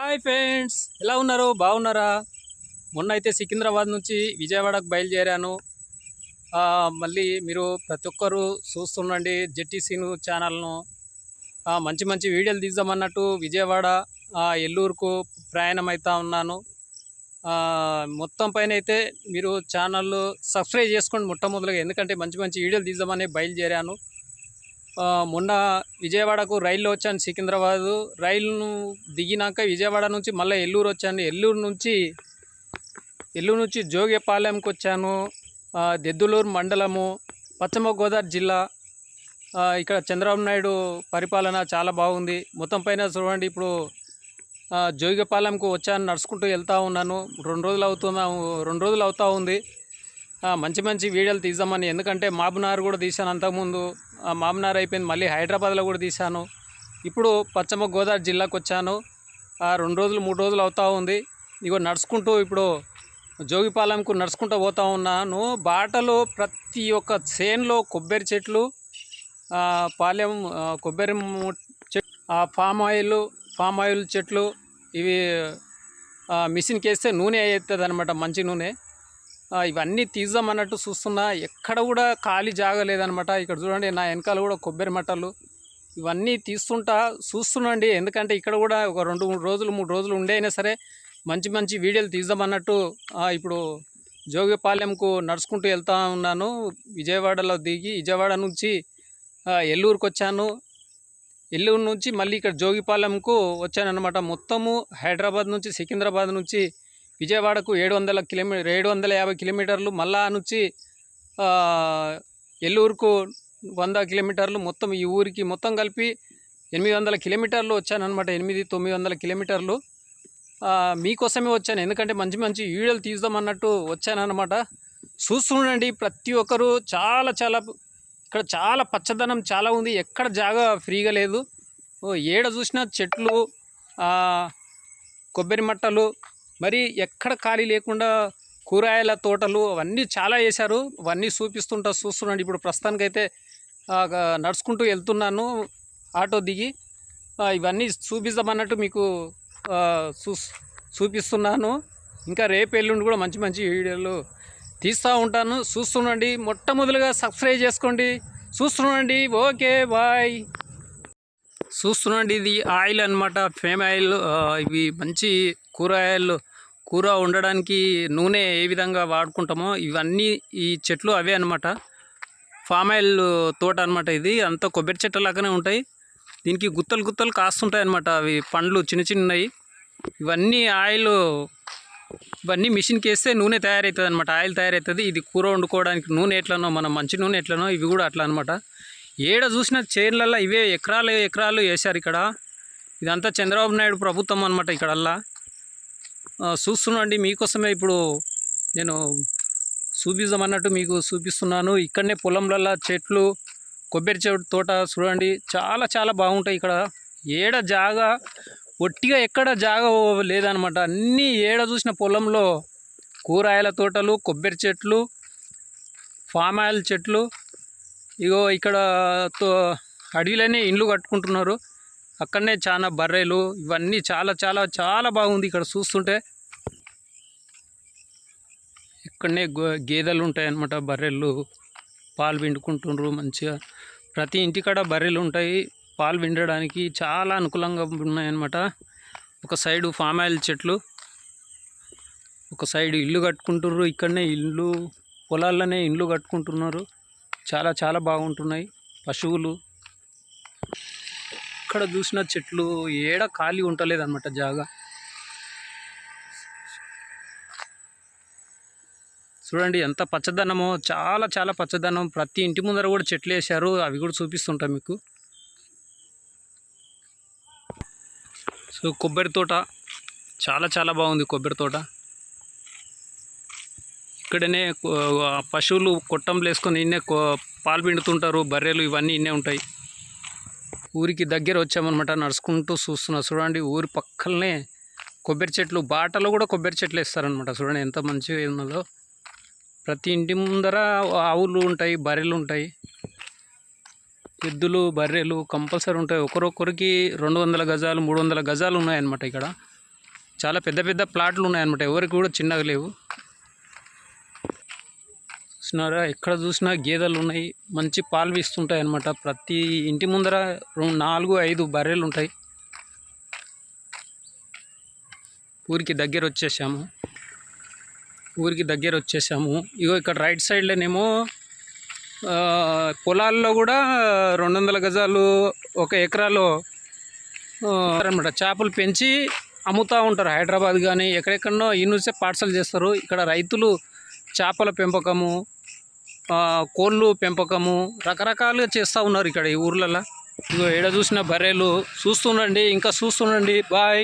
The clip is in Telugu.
హాయ్ ఫ్రెండ్స్ ఎలా ఉన్నారు? బాగున్నారా? మొన్న అయితే సికింద్రాబాద్ నుంచి విజయవాడకు బయలుదేరాను. మళ్ళీ మీరు ప్రతి ఒక్కరు చూస్తుండండి జెట్టీసీను ఛానల్ను. మంచి మంచి వీడియోలు తీద్దామన్నట్టు విజయవాడ ఎల్లూరుకు ప్రయాణం అవుతా ఉన్నాను మొత్తం పైన అయితే మీరు ఛానల్ సబ్స్క్రైబ్ చేసుకోండి మొట్టమొదలుగా ఎందుకంటే మంచి మంచి వీడియోలు తీద్దామని బయలుదేరాను. మొన్న విజయవాడకు రైల్లో వచ్చాను సికింద్రాబాదు. రైలును దిగినాక విజయవాడ నుంచి మళ్ళీ ఎల్లూరు వచ్చాను. ఎల్లూరు నుంచి ఎల్లూరు నుంచి జోగిపాలెంకి వచ్చాను. దెద్దులూరు మండలము పశ్చిమ గోదావరి జిల్లా ఇక్కడ చంద్రబాబు నాయుడు పరిపాలన చాలా బాగుంది. మొత్తం పైన చూడండి ఇప్పుడు జోగిపాలెంకు వచ్చాను నడుచుకుంటూ వెళ్తూ ఉన్నాను. రెండు రోజులు అవుతున్నాము రెండు రోజులు అవుతూ ఉంది. మంచి మంచి వీడియోలు తీద్దామని ఎందుకంటే మాబునార్ కూడా తీశాను అంతకుముందు. మామనార్ అయిపోయింది. మళ్ళీ హైదరాబాద్లో కూడా తీశాను. ఇప్పుడు పశ్చిమ గోదావరి జిల్లాకు వచ్చాను. రెండు రోజులు మూడు రోజులు అవుతూ ఉంది. ఇగో నడుచుకుంటూ ఇప్పుడు జోగిపాలెంకు నడుచుకుంటూ పోతా ఉన్నాను. బాటలో ప్రతి ఒక్క చేన్లో కొబ్బరి చెట్లు పాలెం కొబ్బరి ఫామ్ చెట్ పామ్ ఆయిల్ పామ్ ఆయిల్ చెట్లు ఇవి మిషన్కి వేస్తే నూనె అవుతుంది అనమాట మంచి నూనె. ఇవన్నీ తీద్దామన్నట్టు చూస్తున్నా. ఎక్కడ కూడా ఖాళీ జాగలేదనమాట ఇక్కడ చూడండి నా వెనకాల కూడా కొబ్బరి మట్టలు. ఇవన్నీ తీస్తుంటా చూస్తున్నాండి ఎందుకంటే ఇక్కడ కూడా ఒక రెండు మూడు రోజులు మూడు రోజులు ఉండే సరే మంచి మంచి వీడియోలు తీద్దామన్నట్టు ఇప్పుడు జోగిపాలెంకు నడుచుకుంటూ వెళ్తా ఉన్నాను. విజయవాడలో దిగి విజయవాడ నుంచి ఎల్లూరుకు వచ్చాను. ఎల్లూరు నుంచి మళ్ళీ ఇక్కడ జోగిపాలెంకు వచ్చానమాట మొత్తము హైదరాబాద్ నుంచి సికింద్రాబాద్ నుంచి విజయవాడకు ఏడు వందల కిలోమీ ఏడు వందల యాభై కిలోమీటర్లు మళ్ళా నుంచి ఎల్లూరుకు వంద కిలోమీటర్లు మొత్తం ఈ ఊరికి మొత్తం కలిపి ఎనిమిది వందల కిలోమీటర్లు వచ్చానమాట ఎనిమిది తొమ్మిది వందల కిలోమీటర్లు. మీకోసమే వచ్చాను. ఎందుకంటే మంచి మంచి వీడియోలు తీద్దామన్నట్టు వచ్చానమాట చూస్తుండండి ప్రతి ఒక్కరు. చాలా చాలా ఇక్కడ చాలా పచ్చదనం చాలా ఉంది. ఎక్కడ జాగా ఫ్రీగా లేదు. ఓ ఏడ చూసినా చెట్లు కొబ్బరి మట్టలు మరి ఎక్కడ ఖాళీ లేకుండా కూరగాయల తోటలు అవన్నీ చాలా వేశారు. అవన్నీ చూపిస్తుంటా చూస్తున్నాను ఇప్పుడు ప్రస్తుతానికైతే అయితే నడుచుకుంటూ వెళ్తున్నాను. ఆటో దిగి ఇవన్నీ చూపిస్తామన్నట్టు మీకు చూ చూపిస్తున్నాను. ఇంకా రేపు ఎల్లుండి కూడా మంచి మంచి వీడియోలు తీస్తూ ఉంటాను. చూస్తుండండి. మొట్టమొదలుగా సబ్స్క్రైబ్ చేసుకోండి. చూస్తుండండి. Okay bye. చూస్తుండండి. ఇది ఆయిల్ అన్నమాట. ఫేమ్ ఆయిల్ ఇవి మంచి కూరగాయలు కూర వండడానికి నూనె ఏ విధంగా వాడుకుంటామో ఇవన్నీ ఈ చెట్లు అవే అనమాట ఫామ్ ఆయిల్ తోట అనమాట ఇది. అంతా కొబ్బరి చెట్ల లాగానే ఉంటాయి. దీనికి గుత్తలు గుత్తలు కాస్తుంటాయి అనమాట అవి. పండ్లు చిన్న చిన్నవి ఇవన్నీ ఆయిల్ ఇవన్నీ మిషన్కి వేస్తే నూనె తయారవుతుంది అనమాట ఆయిల్ తయారవుతుంది ఇది కూర వండుకోవడానికి నూనె ఎట్లనో మనం మంచి నూనె ఎట్లనో ఇవి కూడా అట్లా అనమాట ఏడ చూసిన చేన్లల్లో ఇవే ఎకరాలు ఎకరాలు వేశారు ఇక్కడ. ఇదంతా చంద్రబాబు నాయుడు ప్రభుత్వం అనమాట ఇక్కడల్లా. చూస్తున్నాండి మీకోసమే ఇప్పుడు నేను చూపిద్దామన్నట్టు మీకు చూపిస్తున్నాను. ఇక్కడనే పొలంలల్లో చెట్లు కొబ్బరి చెట్టు తోట చూడండి. చాలా చాలా బాగుంటాయి ఇక్కడ. ఏడ జాగా ఒట్టిగా ఎక్కడ జాగా లేదనమాట. అన్నీ ఏడ చూసిన పొలంలో కూరగాయల తోటలు కొబ్బరి చెట్లు ఫామ్ ఆయిల్ చెట్లు. ఇగో ఇక్కడ తో అడవిలోనే ఇండ్లు కట్టుకుంటున్నారు. అక్కడనే చాలా బర్రెలు ఇవన్నీ చాలా చాలా చాలా బాగుంది ఇక్కడ చూస్తుంటే. ఇక్కడనే గో- గేదెలు ఉంటాయన్నమాట బర్రెలు. పాలు పిండుకుంటుండ్రు మంచిగా. ప్రతి ఇంటికాడ బర్రెలు ఉంటాయి. పాలు పిండడానికి చాలా అనుకూలంగా ఉన్నాయన్నమాట. ఒక సైడు ఫామ్ ఆయిల్ చెట్లు ఒక సైడ్ ఇల్లు కట్టుకుంటుర్రు ఇక్కడనే ఇల్లు పొలాల్లోనే ఇల్లు కట్టుకుంటున్నారు. చాలా చాలా బాగుంటున్నాయి. పశువులు ఇక్కడ చూసిన చెట్లు ఏడ ఖాళీ ఉండలేదు అనమాట జాగా. చూడండి ఎంత పచ్చదనమో చాలా చాలా పచ్చదనం. ప్రతి ఇంటి ముందర కూడా చెట్లు వేశారు అవి కూడా చూపిస్తుంటా మీకు. సో కొబ్బరి తోట చాలా చాలా బాగుంది కొబ్బరి తోట. ఇక్కడనే పశువులు కొట్టంలు వేసుకొని ఇన్నే కో- పాలు పిండుతుంటారు బర్రెలు ఇవన్నీ ఇన్నే ఉంటాయి. ఊరికి దగ్గర వచ్చామన్నమాట నడుచుకుంటూ చూస్తున్నా. చూడండి ఊరి పక్కలనే కొబ్బరి చెట్లు బాటలో కూడా కొబ్బరి చెట్లు వేస్తారనమాట చూడండి ఎంత మంచిగా ఉన్నదో ప్రతి ఇంటి ముందర ఆవులు ఉంటాయి బర్రెలు ఉంటాయి. ఎద్దులు బర్రెలు కంపల్సరీ ఉంటాయి. ఒకరొకరికి రెండు వందల గజాలు మూడు వందల గజాలు ఉన్నాయన్నమాట ఇక్కడ. చాలా పెద్ద పెద్ద ప్లాట్లు ఉన్నాయన్నమాట. ఎవరికి కూడా చిన్నగా లేవు. చూస్తున్నారా? ఎక్కడ చూసినా గేదెలు ఉన్నాయి. మంచి పాలు ఇస్తుంటాయి అనమాట ప్రతి ఇంటి ముందర రెండు నాలుగు ఐదు బర్రెలు ఉంటాయి. ఊరికి దగ్గర వచ్చేసాము. ఊరికి దగ్గర వచ్చేసాము. ఇగో ఇక్కడ రైట్ సైడ్లోనేమో పొలాల్లో కూడా రెండు వందల గజాలు ఒక ఎకరాలో అనమాట చేపలు పెంచి అమ్ముతూ ఉంటారు. హైదరాబాద్ కానీ ఎక్కడెక్కడో ఈ నుంచే పార్సల్ చేస్తారు. ఇక్కడ రైతులు చేపల పెంపకము కోళ్ళు పెంపకము రకరకాలుగా చేస్తూ ఉన్నారు ఇక్కడ ఈ ఊర్లలో. ఇగో ఏడ చూసిన బర్రెలు. చూస్తుండండి ఇంకా చూస్తుండండి. బాయ్.